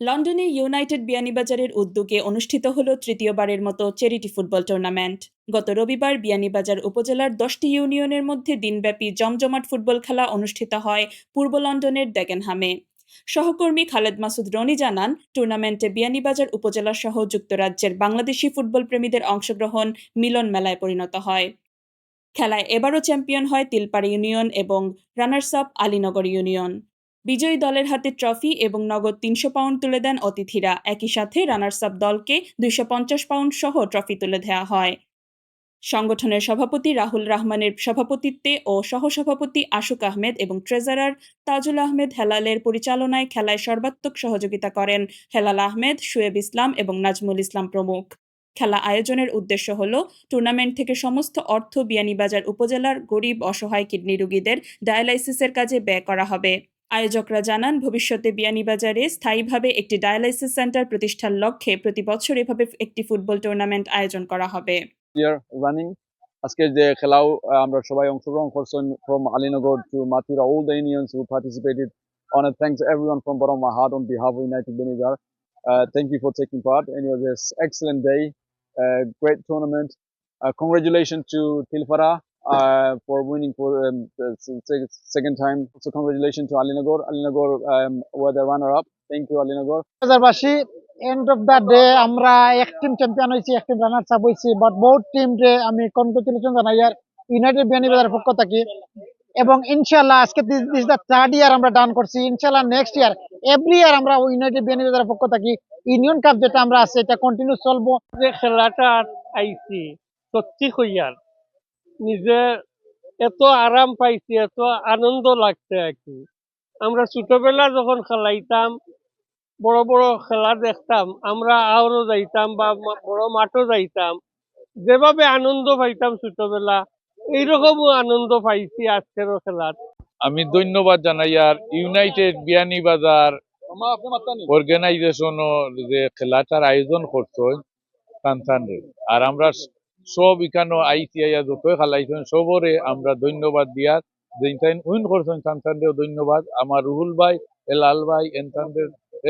লন্ডনে ইউনাইটেড বিয়ানীবাজারের উদ্যোগে অনুষ্ঠিত হল তৃতীয়বারের মতো চ্যারিটি ফুটবল টুর্নামেন্ট। গত রবিবার বিয়ানীবাজার উপজেলার দশটি ইউনিয়নের মধ্যে দিনব্যাপী জমজমাট ফুটবল খেলা অনুষ্ঠিত হয় পূর্ব লন্ডনের ডেগেনহামে সহকর্মী খালেদ মাসুদ রনি জানান, টুর্নামেন্টে বিয়ানীবাজার উপজেলা সহ যুক্তরাজ্যের বাংলাদেশি ফুটবল প্রেমীদের অংশগ্রহণ মিলন মেলায় পরিণত হয়। খেলায় এবারও চ্যাম্পিয়ন হয় তিলপাড়া ইউনিয়ন এবং রানার্স আপ আলীনগর ইউনিয়ন। বিজয়ী দলের হাতে ট্রফি এবং নগদ তিনশো পাউন্ড তুলে দেন অতিথিরা। একই সাথে রানার্স আপ দলকে দুইশো পঞ্চাশ পাউন্ড সহ ট্রফি তুলে দেওয়া হয়। সংগঠনের সভাপতি রাহুল রহমানের সভাপতিত্বে ও সহসভাপতি আশুক আহমেদ এবং ট্রেজারার তাজুল আহমেদ হেলালের পরিচালনায় খেলায় সর্বাত্মক সহযোগিতা করেন হেলাল আহমেদ, শুয়েব ইসলাম এবং নাজমুল ইসলাম প্রমুখ। খেলা আয়োজনের উদ্দেশ্য হল টুর্নামেন্ট থেকে সমস্ত অর্থ বিয়ানীবাজার উপজেলার গরিব, অসহায়, কিডনি রোগীদের ডায়ালাইসিসের কাজে ব্যয় করা হবে। আয়োজকরা জানান ভবিষ্যতে বিয়ানীবাজারে স্থায়ীভাবে একটি ডায়ালাইসিস সেন্টার প্রতিষ্ঠার লক্ষ্যে প্রতি বছর এভাবে একটি ফুটবল টুর্নামেন্ট আয়োজন করা হবে ইয়ার রানিং আজকে যে খেলাও আমরা সবাই অংশগ্রহণ করছেন from Alinagar to Matira unions who participated on it thanks everyone from bottom of my heart on behalf of United Benidar uh, thank you for taking part and it was an excellent day uh, for winning for um, second time so congratulations to Alinagor Alinagor um, were the runner up thank you Alinagor end of the day আমরা এক team champion হয়েছি এক team runners up হয়েছি but বহুত team রে আমি congratulation জানাই আর United Beanibazar পক্ষ থাকি। এবং ইনশাল্লাহ আজকে দিস দ্য থার্ড ইয়ার আমরা ডান করছি ইনশাল্লাহ নেক্সট ইয়ার এভরি ইয়ার আমরা ইউনাইটেড বিয়ানীবাজার পক্ষ থাকি ইউনিয়ন কাপ যেটা আমরা আছে এটা কন্টিনিউ চলবো। যে খেলাটা আইছি সত্যি কইয়ার নিজে এত আরাম পাইছি, এত আনন্দ লাগছে আর কি। আমরা ছোটবেলা যখন খেলাইতাম, বড় বড় খেলা দেখতাম, আমরা আরও যাইতাম বা বড় মাঠও যাইতাম, যেভাবে আনন্দ পাইতাম ছোটবেলা, এইরকমও আনন্দ পাইছি আজকেরও খেলাত আমি ধন্যবাদ জানাই, আর ইউনাইটেড বিয়ানীবাজার অর্গানাইজেশন যে খেলাটার আয়োজন সানসানরে আর আমরা সব এখানে আইসিআইয়া যতই খেলাইছেন সবরে আমরা ধন্যবাদ দিয়ার যেইটাইন উইন করছেন সানসানরেও ধন্যবাদ আমার রুহুল ভাই এলাল ভাই এনসানদের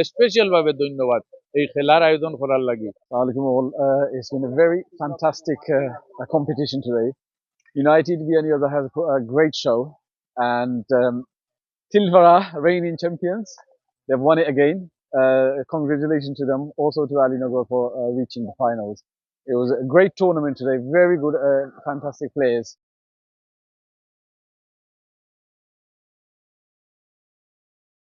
স্পেশাল ভাবে ধন্যবাদ এই খেলার আয়োজন করার লাগি Alaikum all. Uh, it's been a very fantastic uh, uh, competition today. United Viennese has put a great show, and um, Tilvara, reigning champions, they've won it again. Uh, congratulations to them, also to Ali Nagar for uh, reaching the finals. It was a great tournament today, very good, uh, fantastic players.